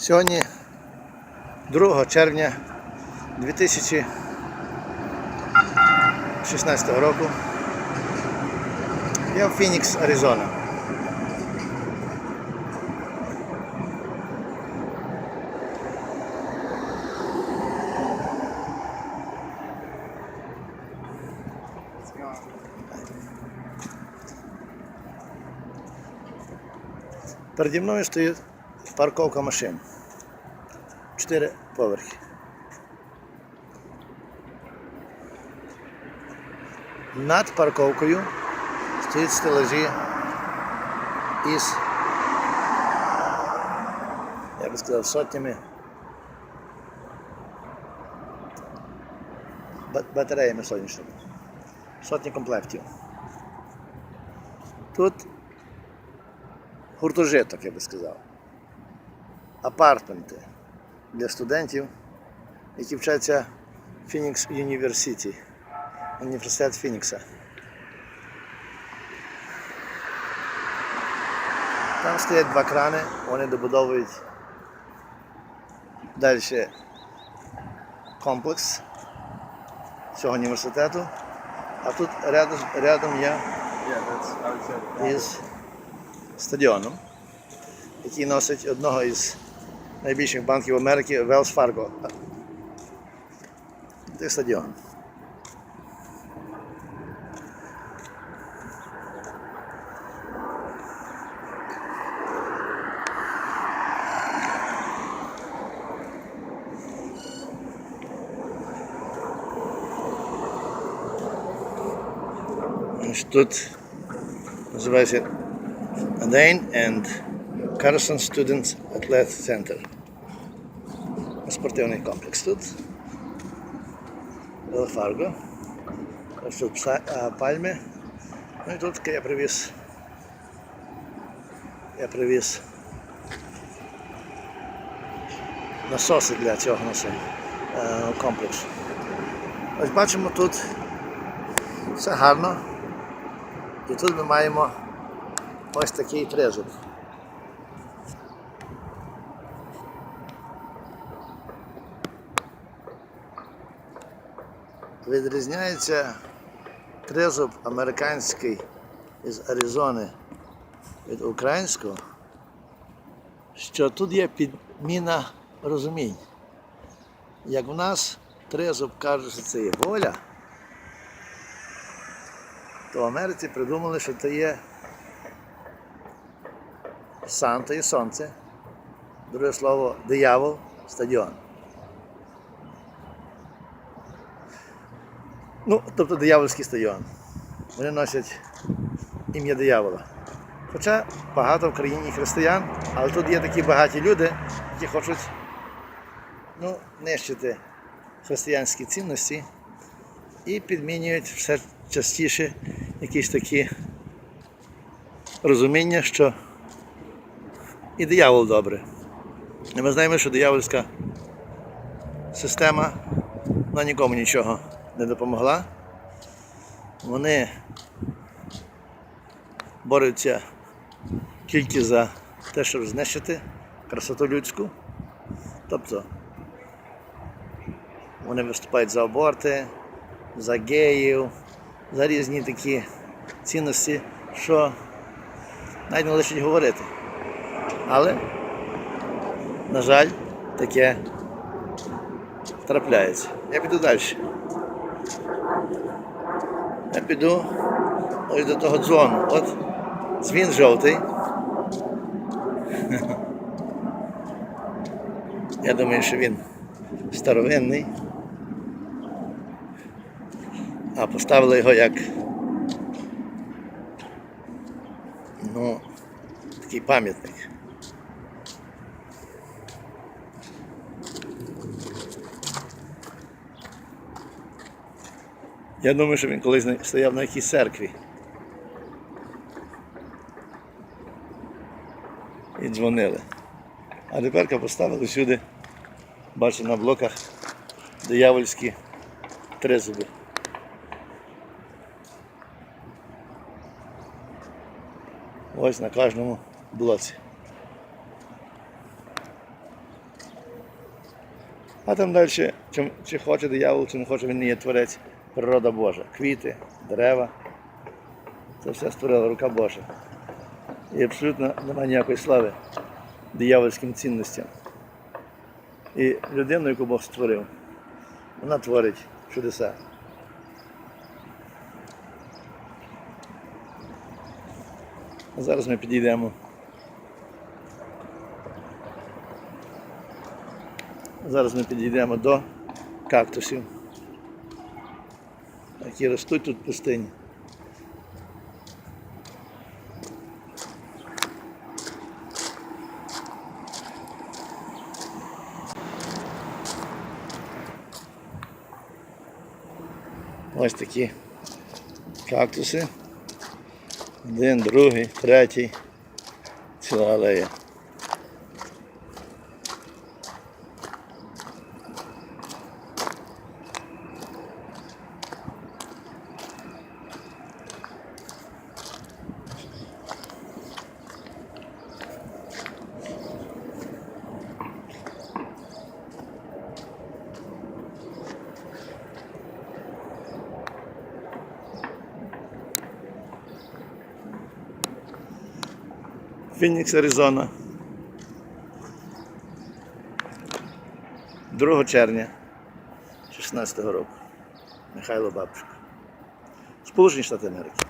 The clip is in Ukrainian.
Сьогодні 2 червня 2016 року. Я в Фінікс, Аризона. Переді мною стоїть парковка машин. Чотири поверхи. Над парковкою стоять стелажі із, я би сказав, сотнями ба- батареями сонячними. Сотні комплектів. Тут гуртожиток, я би сказав. Апартменти для студентів, які вчаться в Фінікс Юніверситі, університет Фінікса. Там стоять два крани, вони добудовують далі комплекс цього університету. А тут рядом, рядом є із стадіоном, який носить одного із найбільших банків Америки Wells Fargo. Це стадіон. Ось Тут називається Dane and Carson Student Athlete Center. Спортивний комплекс тут. Фарго. Ось тут пальми. Ну і тут я привіз. Я привіз насоси для цього комплексу. Ось бачимо тут все гарно. І тут ми маємо ось такий тризуб. Відрізняється тризуб американський із Аризони від українського, що тут є підміна розумінь. Як в нас тризуб каже, що це є воля, то в Америці придумали, що це є Санта і сонце. Друге слово диявол, стадіон. Ну, тобто диявольський стадіон. Вони носять ім'я диявола. Хоча багато в країні християн, але тут є такі багаті люди, які хочуть ну, нищити християнські цінності і підмінюють все частіше якісь такі розуміння, що і диявол добре. І ми знаємо, що диявольська система вона нікому нічого не допомогла. Вони борються тільки за те, щоб знищити красоту людську. Тобто вони виступають за аборти, за геїв, за різні такі цінності, що навіть не лишить говорити. Але, на жаль, таке трапляється. Я піду далі. Я піду ось до того дзвону. От дзвін жовтий. Я думаю, що він старовинний. А поставили його як ну, такий пам'ятник. Я думаю, що він колись стояв на якійсь церкві. І дзвонили. А тепер поставили сюди, бачу на блоках диявольські тризуби. Ось на кожному блоці. А там далі, чим, чи хоче диявол, чи не хоче, він не є творець, природа Божа. Квіти, дерева. Це все створила рука Божа. І абсолютно немає ніякої слави диявольським цінностям. І людину, яку Бог створив, вона творить чудеса. Зараз ми підійдемо. Зараз ми підійдемо до кактусів, які ростуть тут в пустині. Ось такі кактуси. Один, другий, третій. Ціла алея. Фінікс, Аризона. 2 червня 2016 року. Михайло Бабчук. Сполучені Штати Америки.